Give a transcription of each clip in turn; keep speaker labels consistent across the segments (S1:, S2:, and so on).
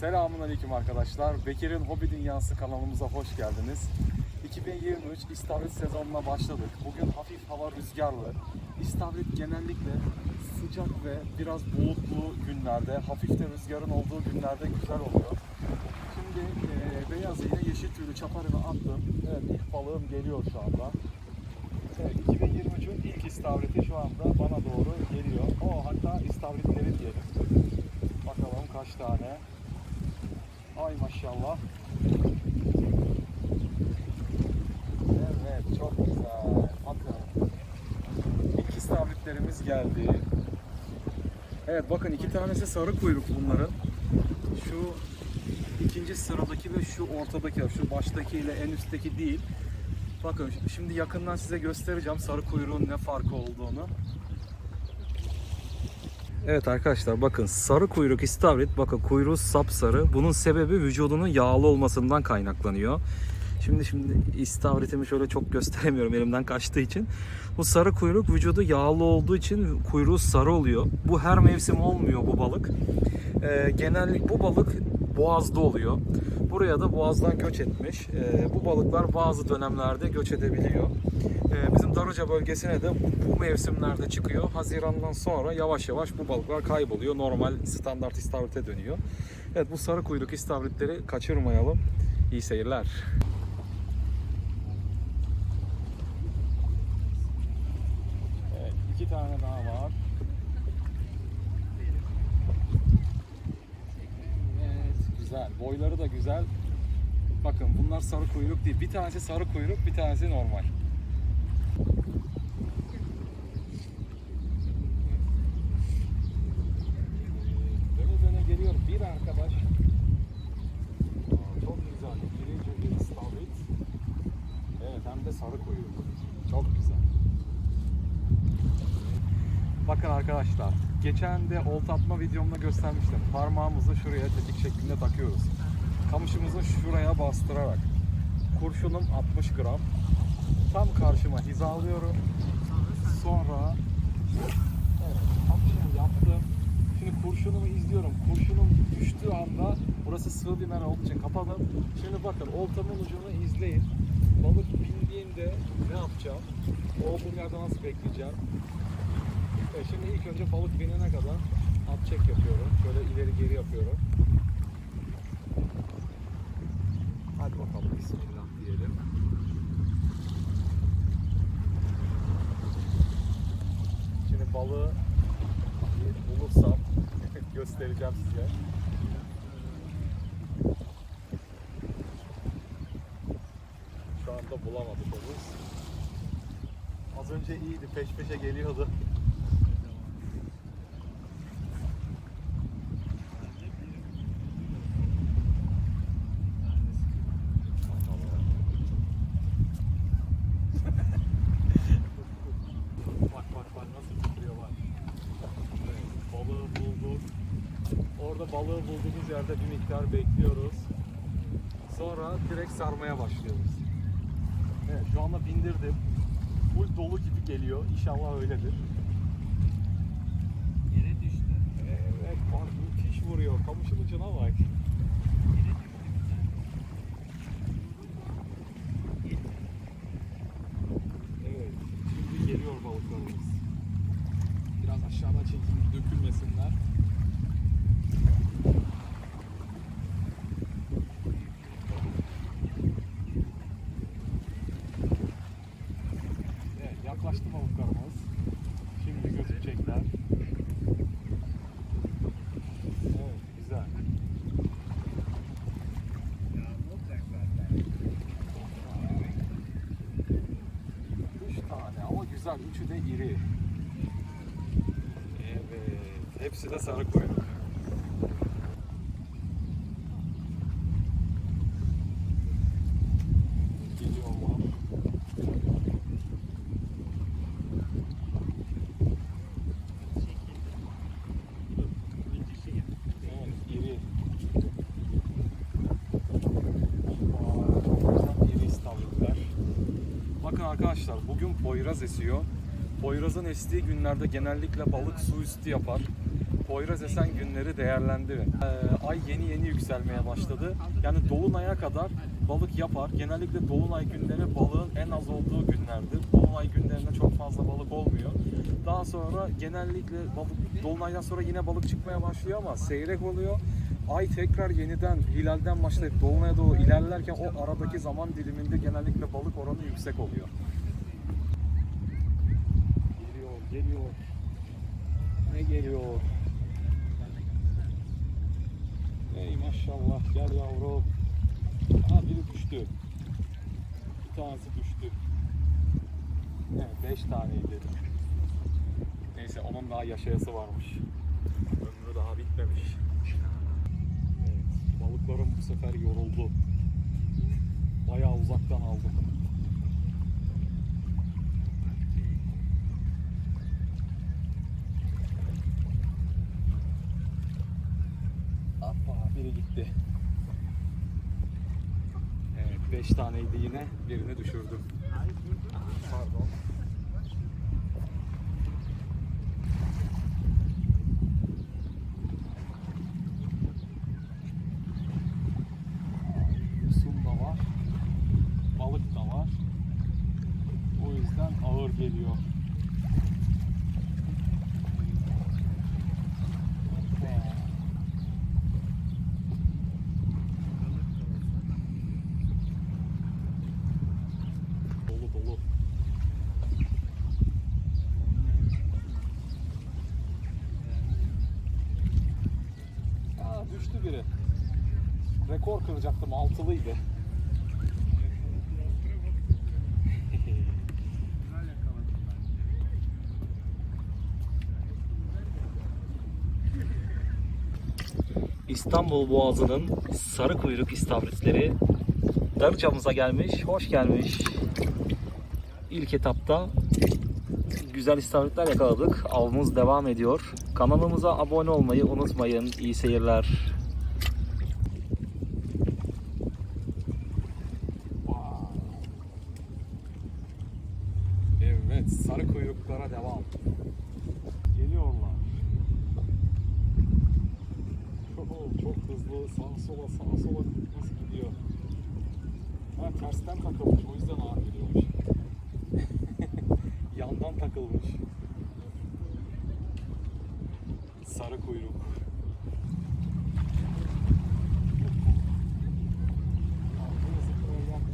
S1: Selamun Aleyküm arkadaşlar. Bekir'in Hobi Dünyası kanalımıza hoş geldiniz. 2023 İstavrit sezonuna başladık. Bugün hafif hava rüzgarlı. İstavrit genellikle sıcak ve biraz bulutlu günlerde, hafif de rüzgarın olduğu günlerde güzel oluyor. Şimdi e, beyaz iğne yeşil tüylü çaparını attım. Evet ilk balığım geliyor şu anda. Evet, 2023'ün ilk istavriti şu anda bana doğru geliyor. O hatta istavritleri diyelim. Bakalım kaç tane. Ay maşallah. Evet çok güzel. Bakın. İlk istavritlerimiz geldi. Evet bakın iki tanesi sarı kuyruk bunların. Şu ikinci sıradaki ve şu ortadaki, şu baştaki ile en üstteki değil. Bakın şimdi yakından size göstereceğim sarı kuyruğun ne farkı olduğunu. Evet arkadaşlar bakın sarı kuyruk istavrit bakın kuyruğu sapsarı. Bunun sebebi vücudunun yağlı olmasından kaynaklanıyor. Şimdi şimdi istavritimi şöyle çok gösteremiyorum elimden kaçtığı için. Bu sarı kuyruk vücudu yağlı olduğu için kuyruğu sarı oluyor. Bu her mevsim olmuyor bu balık. Ee, genellik bu balık boğazda oluyor. Buraya da boğazdan göç etmiş. Ee, bu balıklar bazı dönemlerde göç edebiliyor. Ee, bizim Darıca bölgesine de bu mevsimlerde çıkıyor. Hazirandan sonra yavaş yavaş bu balıklar kayboluyor. Normal standart istavrite dönüyor. Evet bu sarı kuyruk istavritleri kaçırmayalım. İyi seyirler. Evet iki tane daha var. Evet güzel. Boyları da güzel. Bakın bunlar sarı kuyruk değil. Bir tanesi sarı kuyruk, bir tanesi normal. Döne döne geliyor bir arkadaş. Aa, çok güzel. Birinci bir istavrit. Evet hem de sarı kuyruk. Çok güzel. Bakın arkadaşlar. Geçen de olta atma videomda göstermiştim. Parmağımızı şuraya tetik şeklinde takıyoruz. Kamışımızı şuraya bastırarak. Kurşunum 60 gram. Tam karşıma hizalıyorum. Sonra evet, kamışımı yaptım. Şimdi kurşunumu izliyorum. Kurşunum düştüğü anda burası sığ bir mera olduğu için kapalı. Şimdi bakın oltamın ucunu izleyin. Balık bindiğinde ne yapacağım? Olduğum yerde nasıl bekleyeceğim? Evet, şimdi ilk önce balık binene kadar at çek yapıyorum. Şöyle ileri geri yapıyorum. Hadi bakalım bismillah diyelim. Şimdi balığı bulursam göstereceğim size. Şu anda bulamadık henüz. Az önce iyiydi, peş peşe geliyordu. Bak bak bak nasıl tutuyor bak. Evet, balığı bulduk. Orada balığı bulduğumuz yerde bir miktar bekliyoruz. Sonra direkt sarmaya başlıyoruz. Evet şu anda bindirdim. Full dolu gibi geliyor. İnşallah öyledir.
S2: Yere düştü.
S1: Evet bak müthiş vuruyor. Kamışın ucuna bak. Evet. Şimdi geliyor balıklarımız. Biraz aşağıdan çekeyim dökülmesinler. Evet, yaklaştı balıklarımız. Şimdi gözükecekler. Evet, güzel.
S2: Ya ne olacak zaten?
S1: Üç tane ama güzel. Üçü de iri. Evet. Hepsi de sarı kuyruk. Geliyor mu?
S2: Bitişi geldi.
S1: Evet, iri. Aa, çok güzel iri istavritler. Bakın arkadaşlar bugün Poyraz esiyor. Poyraz'ın estiği günlerde genellikle balık su üstü yapar. Poyraz Esen günleri değerlendi. Ee, ay yeni yeni yükselmeye başladı. Yani dolunaya kadar balık yapar. Genellikle dolunay günleri balığın en az olduğu günlerdir. Dolunay günlerinde çok fazla balık olmuyor. Daha sonra genellikle balık dolunaydan sonra yine balık çıkmaya başlıyor ama seyrek oluyor. Ay tekrar yeniden hilalden başlayıp dolunaya doğru ilerlerken o aradaki zaman diliminde genellikle balık oranı yüksek oluyor. Geliyor, geliyor. Ne geliyor? Ey maşallah gel yavrum. Aha biri düştü. Bir tanesi düştü. Evet beş taneydi. Neyse onun daha yaşayası varmış. Ömrü daha bitmemiş. Evet, balıklarım bu sefer yoruldu. Bayağı uzaktan aldım. Biri gitti. Evet 5 taneydi yine birini düşürdüm. Pardon. Yosun da var. Balık da var. O yüzden ağır geliyor. Ve Dolu dolu. Aa düştü biri. Rekor kıracaktım altılıydı. İstanbul Boğazı'nın sarı kuyruk istavritleri Darıcamıza gelmiş, hoş gelmiş. İlk etapta güzel istavritler yakaladık. Avımız devam ediyor. Kanalımıza abone olmayı unutmayın. İyi seyirler. Evet, sarı kuyruklara devam. Geliyorlar. Oo, çok hızlı sağa sola sağa sola nasıl gidiyor? Ha tersten takılmış o yüzden ağır geliyormuş. Yandan takılmış. Sarı kuyruk.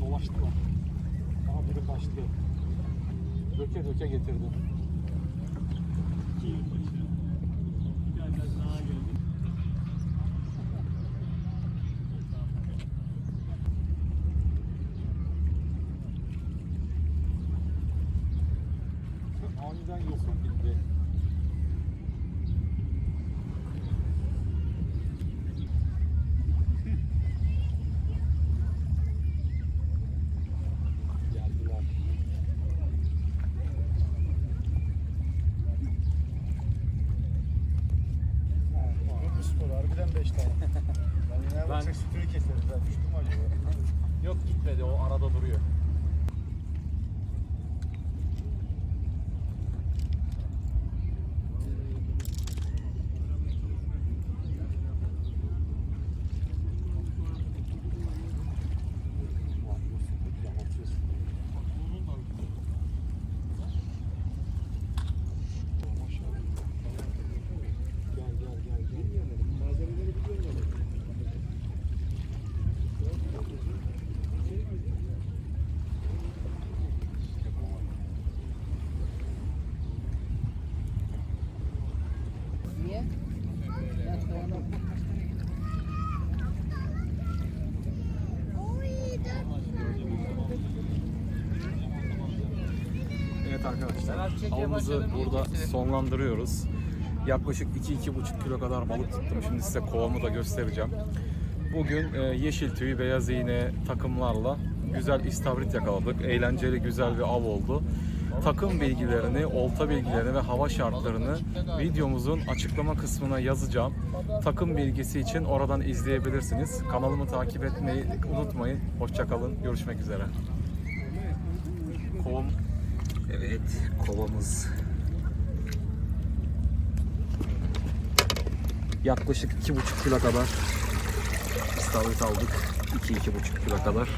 S1: Dolaştılar. Aha biri kaçtı. Döke döke getirdi.
S3: Harbiden 5 tane. Ben yine
S1: Ben-
S3: keseriz. Ben düştüm mü acaba?
S1: Yok gitmedi o arada duruyor. Ulan yosunluk yamatıyorsun. Maşallah. Gel gel gel gel.
S3: Malzemeleri biliyorum
S4: Niye? Ya sonra
S1: Evet arkadaşlar avımızı burada sonlandırıyoruz. Yaklaşık 2-2,5 kilo kadar balık tuttum. Şimdi size kovamı da göstereceğim. Bugün e, yeşil tüy, beyaz iğne takımlarla güzel istavrit yakaladık. Eğlenceli güzel bir av oldu. Takım bilgilerini, olta bilgilerini ve hava şartlarını videomuzun açıklama kısmına yazacağım. Takım bilgisi için oradan izleyebilirsiniz. Kanalımı takip etmeyi unutmayın. Hoşçakalın. Görüşmek üzere. Kovam Evet, kovamız. Yaklaşık 2,5 kilo kadar istavrit aldık. 2-2,5 kilo kadar.